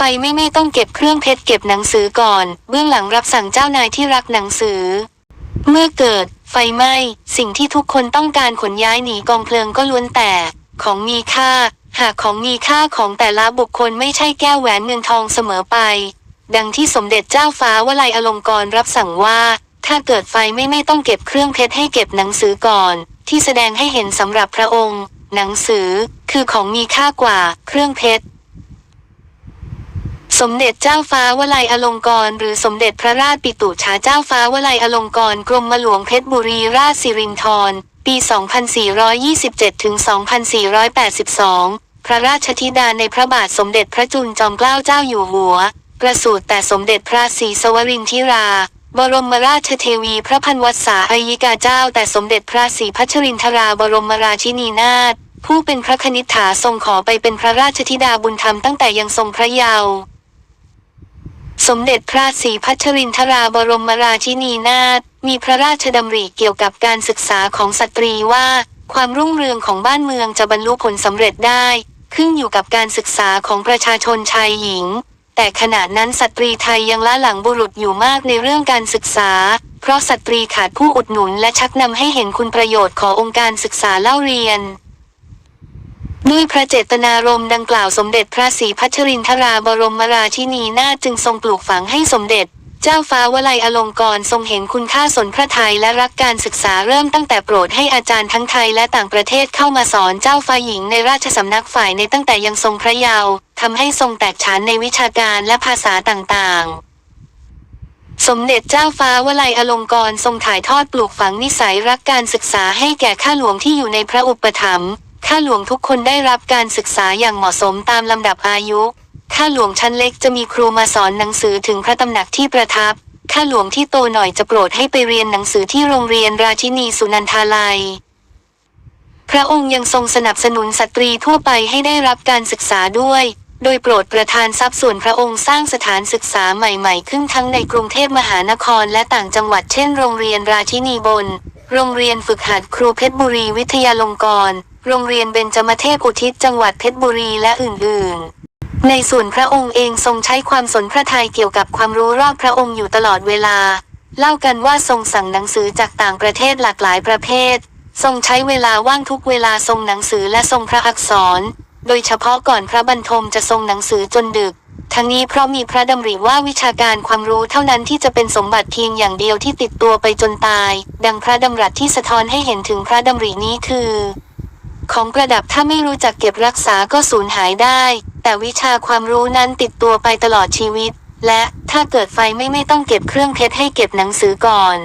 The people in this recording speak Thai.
ไฟไม่ไม่ต้องเก็บเครื่องเพชรเก็บหนังสือก่อน เบื้องหลังรับสั่งเจ้านายที่รักหนังสือ เมื่อเกิด ไฟไหม้ สิ่งที่ทุกคนต้องการขนย้ายหนีกองเพลิงก็ล้วนแต่ ของมีค่า หากของมีค่าของแต่ละบุคคลไม่ใช่แก้วแหวนเงินทองเสมอไป ดังที่สมเด็จเจ้าฟ้าวลัยอลงกรรับสั่งว่า ถ้าเกิดไฟไม่ไม่ต้องเก็บเครื่องเพชรให้เก็บหนังสือก่อน ที่แสดงให้เห็นสำหรับพระองค์ หนังสือ คือของมีค่ากว่า เครื่องเพชร สมเด็จเจ้าฟ้าวลัยอลงกรณ์หรือสมเด็จพระราชปิตุฉาเจ้าฟ้าวลัยอลงกรณ์กรมหลวงเพชรบุรีราชสิรินธรปี 2427 ถึง 2482 พระราชธิดาในพระบาทสมเด็จพระจุลจอมเกล้าเจ้าอยู่หัว ประสูติแต่สมเด็จพระศรีสวรินทิรา บรมราชเทวีพระพันวษาอายิกาเจ้า แต่สมเด็จพระศรีพัชรินทราบรมราชินีนาถผู้เป็นพระคณิษฐาทรงขอไปเป็นพระราชธิดาบุญธรรมตั้งแต่ยังทรงพระเยาว์ สมเด็จพระศรีพัชรินทราบรมราชินีนาถมีพระราชดำริเกี่ยวกับการศึกษาของสตรีว่า ความรุ่งเรืองของบ้านเมืองจะบรรลุผลสำเร็จได้ ขึ้นอยู่กับการศึกษาของประชาชนชายหญิง แต่ขณะนั้นสตรีไทยยังล้าหลังบุรุษอยู่มากในเรื่องการศึกษา เพราะสตรีขาดผู้อุดหนุนและชักนำให้เห็นคุณประโยชน์ขององค์การศึกษาเล่าเรียน ด้วยพระเจตนารมณ์ดังกล่าวสมเด็จพระศรีพัชรินทราบรมราชินีนาถจึงทรงปลูกฝังให้สมเด็จ เจ้าฟ้าวลัยอลงกรทรงเห็นคุณค่าสนพระไทยและรักการศึกษาเริ่มตั้งแต่โปรดให้อาจารย์ทั้งไทยและต่างประเทศเข้ามาสอนเจ้าฟ้าหญิงในราชสำนักฝ่ายในตั้งแต่ยังทรงพระเยาว์ทำให้ทรงแตกฉานในวิชาการและภาษาต่างๆสมเด็จเจ้าฟ้าวลัยอลงกรทรงถ่ายทอดปลูกฝังนิสัยรักการศึกษาให้แก่ข้าหลวงที่อยู่ในพระอุปถัมภ์ ข้าหลวงทุกคนได้รับการศึกษาอย่างเหมาะสมตามลำดับอายุ ข้าหลวงชั้นเล็กจะมีครูมาสอนหนังสือถึงพระตำหนักที่ประทับ ข้าหลวงที่โตหน่อยจะโปรดให้ไปเรียนหนังสือที่โรงเรียนราชินีสุนันทาลัย พระองค์ยังทรงสนับสนุนสตรีทั่วไปให้ได้รับการศึกษาด้วย โดยโปรดประทานทรัพย์ส่วนพระองค์สร้างสถานศึกษาใหม่ๆ ขึ้นทั้งในกรุงเทพมหานครและต่างจังหวัดเช่น โรงเรียนราชินีบน โรงเรียนฝึกหัดครูเพชรบุรีวิทยาลงกรณ์โรงเรียนเบญจมเทพอุทิศจังหวัดเพชรบุรีและอื่น ๆ ในส่วนพระองค์เองทรงใช้ความสนพระทัยเกี่ยวกับความรู้รอบพระองค์อยู่ตลอดเวลา เล่ากันว่าทรงสั่งหนังสือจากต่างประเทศหลากหลายประเภท ทรงใช้เวลาว่างทุกเวลาทรงหนังสือและทรงพระอักษร โดยเฉพาะก่อนพระบรรทมจะทรงหนังสือจนดึก ทั้งนี้เพราะมีพระดำริว่าวิชาการความรู้เท่านั้นที่จะเป็นสมบัติเพียงอย่างเดียวที่ติดตัวไปจนตาย ดังพระดำรัสที่สะท้อนให้เห็นถึงพระดำรินี้คือ ของประดับถ้าไม่รู้จักเก็บรักษาก็สูญหายได้ แต่วิชาความรู้นั้นติดตัวไปตลอดชีวิต และถ้าเกิดไฟไม่ไม่ต้องเก็บเครื่องเพชรให้เก็บหนังสือก่อน